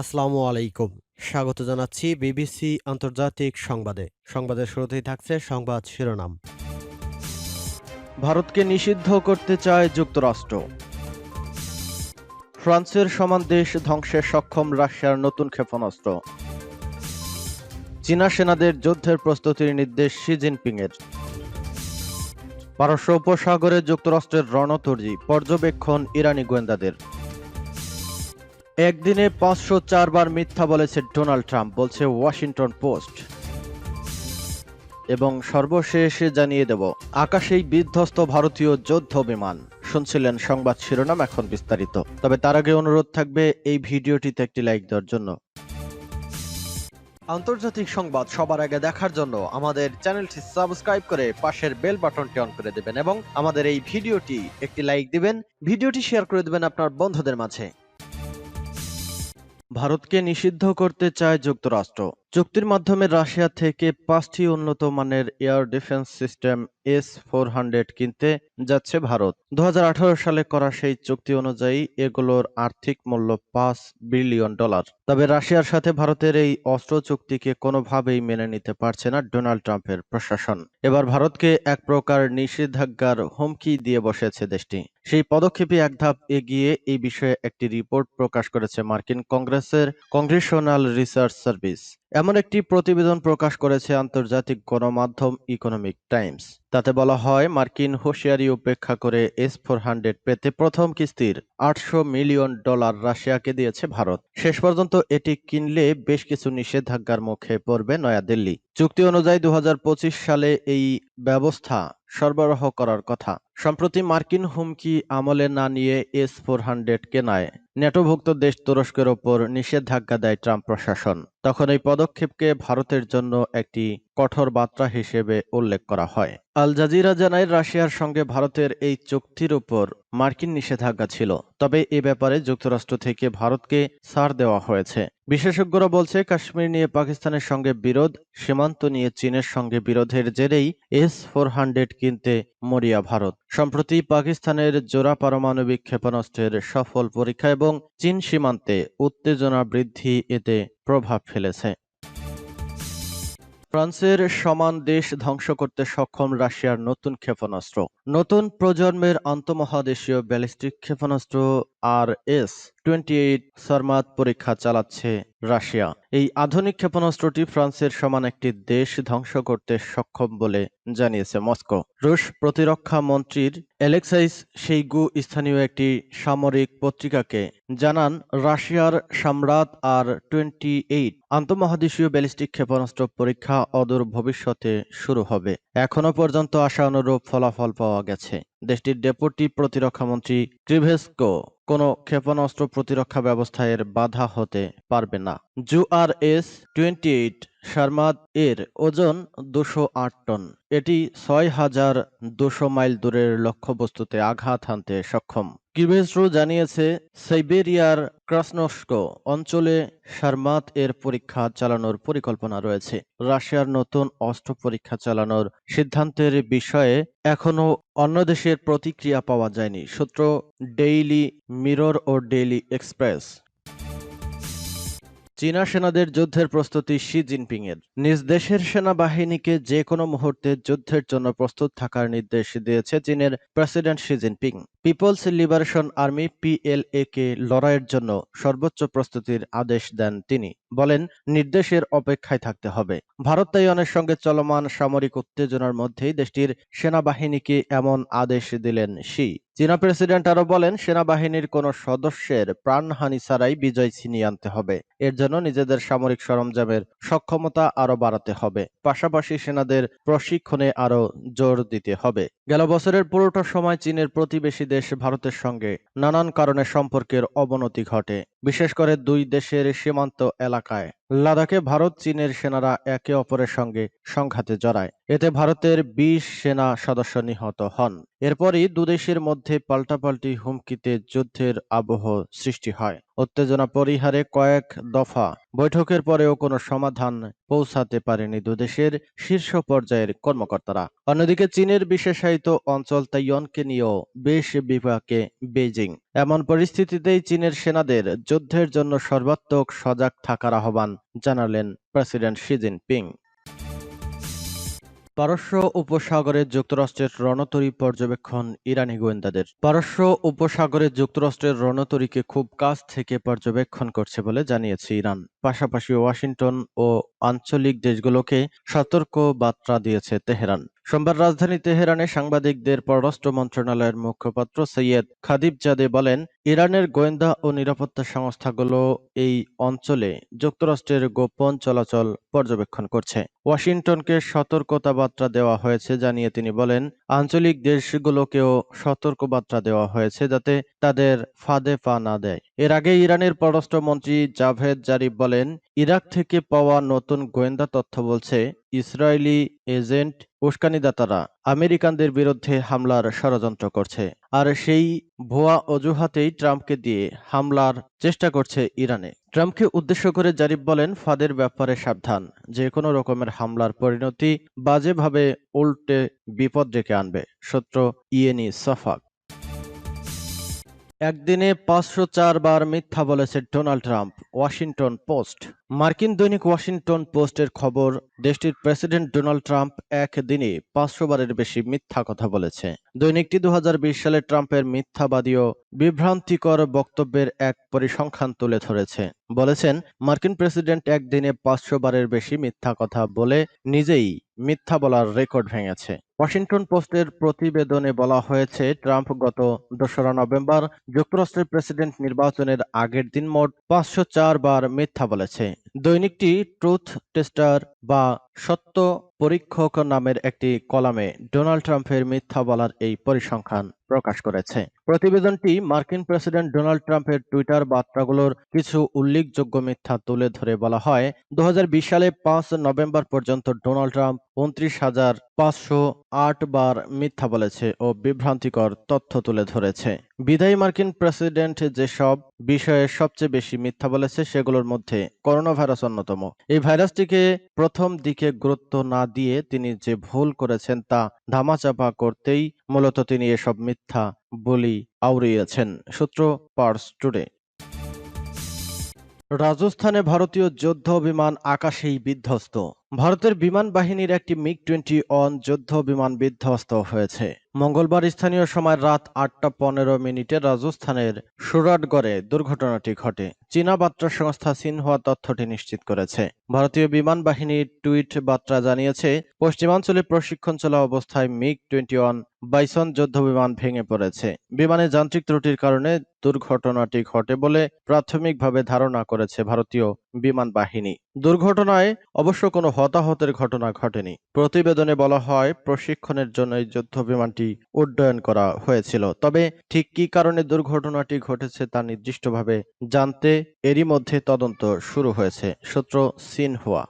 আসসালামু আলাইকুম। স্বাগত জানাচ্ছি বিবিসি আন্তর্জাতিক সংবাদে। সংবাদের শুরুতেই থাকছে সংবাদ শিরোনাম। ভারতকে নিষিদ্ধ করতে চায় যুক্তরাষ্ট্র। ফ্রান্সের সমান দেশ ধ্বংসে সক্ষম রাশিয়ার নতুন ক্ষেপণাস্ত্র। চীনা সেনাদের যুদ্ধের প্রস্তুতির নির্দেশ শি জিনপিংয়ের। পারস্য উপসাগরে যুক্তরাষ্ট্রের রণতর্জি পর্যবেক্ষণ ইরানি গোয়েন্দাদের। একদিনে পাঁচশো চারবার মিথ্যা বলেছে ডোনাল্ড ট্রাম্প, বলছে ওয়াশিংটন পোস্ট। এবং সর্বশেষ জানিয়ে দেব, আকাশেই বিধ্বস্ত ভারতীয় যুদ্ধ বিমান। শুনছিলেন সংবাদ শিরোনাম এখন বিস্তারিত। তবে তার আগে অনুরোধ থাকবে, এই ভিডিওটিতে একটি লাইক দেওয়ার জন্য। আন্তর্জাতিক সংবাদ সবার আগে দেখার জন্য আমাদের চ্যানেলটি সাবস্ক্রাইব করে পাশের বেল বাটনটি অন করে দেবেন এবং আমাদের এই ভিডিওটি একটি লাইক দিবেন। ভিডিওটি শেয়ার করে দেবেন আপনার বন্ধুদের মাঝে। ভারতকে নিষিদ্ধ করতে চায় যুক্তরাষ্ট্র। চুক্তির মাধ্যমে রাশিয়া থেকে পাঁচটি উন্নত মানের air defence system S four hundred কিনতে যাচ্ছে ভারত। দুহাজার আঠারো সালে করা সেই চুক্তি অনুযায়ী এগুলোর আর্থিক মূল্য পাঁচ বিলিয়ন ডলার। তবে রাশিয়ার সাথে ভারতের এই অস্ত্র চুক্তিকে কোনোভাবেই মেনে নিতে পারছে না ডোনাল্ড ট্রাম্পের প্রশাসন। এবার ভারতকে এক প্রকার নিষেধাজ্ঞার হুমকি দিয়ে বসেছে দেশটি। সেই পদক্ষেপে এক ধাপ এগিয়ে এই বিষয়ে একটি রিপোর্ট প্রকাশ করেছে মার্কিন কংগ্রেসের কংগ্রেশনাল রিসার্চ সার্ভিস। এমন একটি প্রতিবেদন প্রকাশ করেছে আন্তর্জাতিক গণমাধ্যম ইকোনমিক টাইমস। তাতে বলা হয়, মার্কিন হুঁশিয়ারি উপেক্ষা করে এস ফোর হান্ড্রেড পেতে প্রথম কিস্তির আটশো মিলিয়ন ডলার রাশিয়াকে দিয়েছে ভারত। শেষ পর্যন্ত এটি কিনলে বেশ কিছু নিষেধাজ্ঞার মুখে পড়বে নয়াদিল্লি। চুক্তি অনুযায়ী দু হাজার পঁচিশ সালে এই ব্যবস্থা সরবরাহ করার কথা। সম্প্রতি মার্কিন হুমকি আমলে না নিয়ে এস ফোর হান্ড্রেড কেনায় নেটোভুক্ত দেশ তুরস্কের ওপর নিষেধাজ্ঞা দেয় ট্রাম্প প্রশাসন। তখন এই পদক্ষেপকে ভারতের জন্য একটি কঠোর বার্তা হিসেবে উল্লেখ করা হয়। আল জাজিরা জানায়, রাশিয়ার সঙ্গে ভারতের এই চুক্তির উপর মার্কিন নিষেধাজ্ঞা ছিল, তবে এ ব্যাপারে যুক্তরাষ্ট্র থেকে ভারতকে ছাড় দেওয়া হয়েছে। বিশেষজ্ঞরা বলছে, কাশ্মীর নিয়ে পাকিস্তানের সঙ্গে বিরোধ, সীমান্ত নিয়ে চীনের সঙ্গে বিরোধের জেরেই এস ফোর হান্ড্রেড কিনতে মরিয়া ভারত। সম্প্রতি পাকিস্তানের জোড়া পারমাণবিক ক্ষেপণাস্ত্রের সফল পরীক্ষা এবং চীন সীমান্তে উত্তেজনা বৃদ্ধি এতে প্রভাব ফেলেছে। ফ্রান্সের সমান দেশ ধ্বংস করতে সক্ষম রাশিয়ার নতুন ক্ষেপণাস্ত্র। নতুন প্রজন্মের আন্তমহাদেশীয় ব্যালিস্টিক ক্ষেপণাস্ত্র R S twenty eight Sarmat পরীক্ষা চালাচ্ছে রাশিয়া। এই আধুনিক ক্ষেপণাস্ত্রটি ফ্রান্সের সমান একটি দেশ ধ্বংস করতে সক্ষম বলে জানিয়েছে মস্কো। রুশ প্রতিরক্ষা মন্ত্রীর অ্যালেক্সাইস সেইগু স্থানীয় একটি সামরিক পত্রিকাকে জানান, রাশিয়ার সম্রাট আর টোয়েন্টি এইট আন্তঃমহাদেশীয় ব্যালিস্টিক ক্ষেপণাস্ত্র পরীক্ষা অদূর ভবিষ্যতে শুরু হবে। এখনও পর্যন্ত আশা অনুরূপ ফলাফল পাওয়া গেছে। দেশটির ডেপুটি প্রতিরক্ষামন্ত্রী ট্রিভেস্কো কোনো ক্ষেপণাস্ত্র প্রতিরক্ষা ব্যবস্থা এর বাধা হতে পারবে না। জু R S twenty eight Sarmat এর ওজন দুশো আট টন। এটি ছয় হাজার দুশো মাইল দূরের লক্ষ্যবস্তুতে আঘাত হানতে সক্ষম। কিভেসরু জানিয়েছে, সাইবেরিয়ার ক্রাসনস্কো অঞ্চলে সারমাত এর পরীক্ষা চালানোর পরিকল্পনা রয়েছে। রাশিয়ার নতুন অস্ত্র পরীক্ষা চালানোর সিদ্ধান্তের বিষয়ে এখনও অন্য দেশের প্রতিক্রিয়া পাওয়া যায়নি, সূত্র ডেইলি মিরর ও ডেইলি এক্সপ্রেস। চীনা সেনাদের যুদ্ধের প্রস্তুতি শি জিনপিং এর নিজ দেশের সেনাবাহিনীকে যে কোনো মুহূর্তে যুদ্ধের জন্য প্রস্তুত থাকার নির্দেশ দিয়েছে চীনের president Xi Jinping. People's Liberation Army PLA কে লড়াইয়ের জন্য সর্বোচ্চ প্রস্তুতির আদেশ দেন তিনি। বলেন, নির্দেশের অপেক্ষায় থাকতে হবে। ভারত তাইওয়ানের সঙ্গে চলমান সামরিক উত্তেজনার মধ্যেই দেশটির সেনাবাহিনীকে এমন আদেশ দিলেন শি। চীনা প্রেসিডেন্ট আরও বলেন, সেনাবাহিনীর কোনো সদস্যের প্রাণহানি ছাড়াই বিজয় ছিনিয়ে আনতে হবে। এর জন্য নিজেদের সামরিক সরঞ্জামের সক্ষমতা আরও বাড়াতে হবে। পাশাপাশি সেনাদের প্রশিক্ষণে আরও জোর দিতে হবে। গেল বছরের পুরোটা সময় চীনের প্রতিবেশী দেশ ভারতের সঙ্গে নানান কারণে সম্পর্কের অবনতি ঘটে বিশেষ করে দুই দেশের সীমান্ত এলাকায়। লাদাখে ভারত, চীনের সেনারা একে অপরের সঙ্গে সংঘাতে জড়ায়। এতে ভারতের বিশ সেনা সদস্য নিহত হন। এরপরই দুদেশের মধ্যে পাল্টাপাল্টি হুমকিতে যুদ্ধের আবহ সৃষ্টি হয়। উত্তেজনা পরিহারে কয়েক দফা বৈঠকের পরেও কোনো সমাধান পৌঁছাতে পারেনি দুদেশের শীর্ষ পর্যায়ের কর্মকর্তারা। অন্যদিকে চীনের বিশেষায়িত অঞ্চল তাইয়নকে নিয়েও বেশ বিপাকে বেজিং এমন পরিস্থিতিতেই চীনের সেনাদের যুদ্ধের জন্য সর্বাত্মক সজাগ থাকার আহ্বান জানালেন প্রেসিডেন্ট শি জিনপিং। পারস্য উপসাগরে যুক্তরাষ্ট্রের রণতরী পর্যবেক্ষণ ইরানি গোয়েন্দাদের। পারস্য উপসাগরে যুক্তরাষ্ট্রের রণতরীকে খুব কাছ থেকে পর্যবেক্ষণ করছে বলে জানিয়েছে ইরান। পাশাপাশি ওয়াশিংটন ও আঞ্চলিক দেশগুলোকে সতর্ক বার্তা দিয়েছে তেহরান। সোমবার রাজধানী তেহরানে সাংবাদিকদের পররাষ্ট্র মন্ত্রণালয়ের মুখপাত্র সৈয়দ খাদিব জাদে বলেন, ইরানের গোয়েন্দা ও নিরাপত্তা সংস্থাগুলো এই অঞ্চলে যুক্তরাষ্ট্রের গোপন চলাচল পর্যবেক্ষণ করছে। ওয়াশিংটনকে সতর্কতা বার্তা দেওয়া হয়েছে জানিয়ে তিনি বলেন, আঞ্চলিক দেশগুলোকেও সতর্কবার্তা দেওয়া হয়েছে যাতে তাদের ফাঁদে পা না দেয়। এর আগে ইরানের পররাষ্ট্রমন্ত্রী জাভেদ জারিফ বলেন, ইরাক থেকে পাওয়া নতুন গোয়েন্দা তথ্য বলছে, ইসরায়েলি এজেন্ট উস্কানিদাতারা আমেরিকানদের বিরুদ্ধে হামলার ষড়যন্ত্র করছে। আর সেই ভুয়া অজুহাতেই ট্রাম্পকে দিয়ে হামলার চেষ্টা করছে ইরানে। ট্রাম্পকে উদ্দেশ্য করে জারিফ বলেন, ফাদের ব্যাপারে সাবধান। যে কোনো রকমের হামলার পরিণতি বাজেভাবে উল্টে বিপদ ডেকে আনবে সূত্র ইয়েনি সফাক। একদিনে পাঁচশো বার মিথ্যা বলেছেন ডোনাল্ড ট্রাম্প ওয়াশিংটন পোস্ট। মার্কিন দৈনিক ওয়াশিংটন পোস্টের খবর, দেশটির প্রেসিডেন্ট ডোনাল্ড ট্রাম্প একদিনে পাঁচশো বারের বেশি মিথ্যা কথা বলেছে। দৈনিকটি দু হাজার বিশ সালে ট্রাম্পের মিথ্যাবাদী ও বিভ্রান্তিকর বক্তব্যের এক পরিসংখ্যান তুলে ধরেছে। বলেছেন, মার্কিন প্রেসিডেন্ট একদিনে পাঁচশো বারের বেশি মিথ্যা কথা বলে নিজেই মিথ্যা বলার রেকর্ড ভেঙেছে। ওয়াশিংটন পোস্টের প্রতিবেদনে বলা হয়েছে, ট্রাম্প গত দোসরা নভেম্বর যুক্তরাষ্ট্রের প্রেসিডেন্ট নির্বাচনের আগের দিন মোট পাঁচশো চার বার মিথ্যা বলেছে। দৈনিকটি ট্রুথ টেস্টার বা সত্য পরীক্ষক নামের একটি কলামে ডোনাল্ড ট্রাম্পের মিথ্যা বলার এই পরিসংখ্যান প্রকাশ করেছে। প্রতিবেদনটি মার্কিন প্রেসিডেন্ট ডোনাল্ড ট্রাম্পের টুইটার বার্তাগুলোর কিছু উল্লেখযোগ্য মিথ্যা তুলে ধরে বলা হয় দু সালে পাঁচ নভেম্বর পর্যন্ত ডোনাল্ড ট্রাম্প উনত্রিশ হাজার পাঁচশো আট বার মিথ্যা বলেছে ও বিভ্রান্তিকর তথ্য তুলে ধরেছে। বিদায়ী মার্কিন প্রেসিডেন্ট যেসব বিষয়ে সবচেয়ে বেশি মিথ্যা বলেছে সেগুলোর মধ্যে করোনা ভাইরাস অন্যতম। এই ভাইরাসটিকে প্রথম দিকে গুরুত্ব না দিয়ে তিনি যে ভুল করেছেন তা ধামাচাপা করতেই মূলত তিনি এসব মিথ্যা বলি আউড়িয়েছেন। সূত্র পার্স টুডে। রাজস্থানে ভারতীয় যুদ্ধ বিমান আকাশেই বিধ্বস্ত। ভারতের বিমান বাহিনীর একটি মিগ টোয়েন্টি ওয়ান যুদ্ধ বিমান বিধ্বস্ত হয়েছে। মঙ্গলবার স্থানীয় সময় রাত আটটা পনেরো মিনিটে রাজস্থানের সুরাটগড়ে দুর্ঘটনাটি ঘটে। চীনা বার্তা সংস্থা সিনহুয়া তথ্যটি নিশ্চিত করেছে। ভারতীয় বিমান বাহিনীর টুইট বার্তা জানিয়েছে, পশ্চিমাঞ্চলে প্রশিক্ষণ চলা অবস্থায় মিগ টোয়েন্টি ওয়ান বাইসন যুদ্ধ বিমান ভেঙে পড়েছে। বিমানে যান্ত্রিক ত্রুটির কারণে দুর্ঘটনাটি ঘটে বলে প্রাথমিকভাবে ধারণা করেছে ভারতীয় বিমান বাহিনী। দুর্ঘটনায় অবশ্য কোনো হতাহতের ঘটনা ঘটেনি। প্রতিবেদনে বলা হয়, প্রশিক্ষণের জন্য এই যুদ্ধ বিমানটি উড্ডয়ন করা হয়েছিল। তবে ঠিক কি কারণে দুর্ঘটনাটি ঘটেছে তা নির্দিষ্টভাবে জানতে এরই মধ্যে তদন্ত শুরু হয়েছে, সূত্র সিনহুয়া।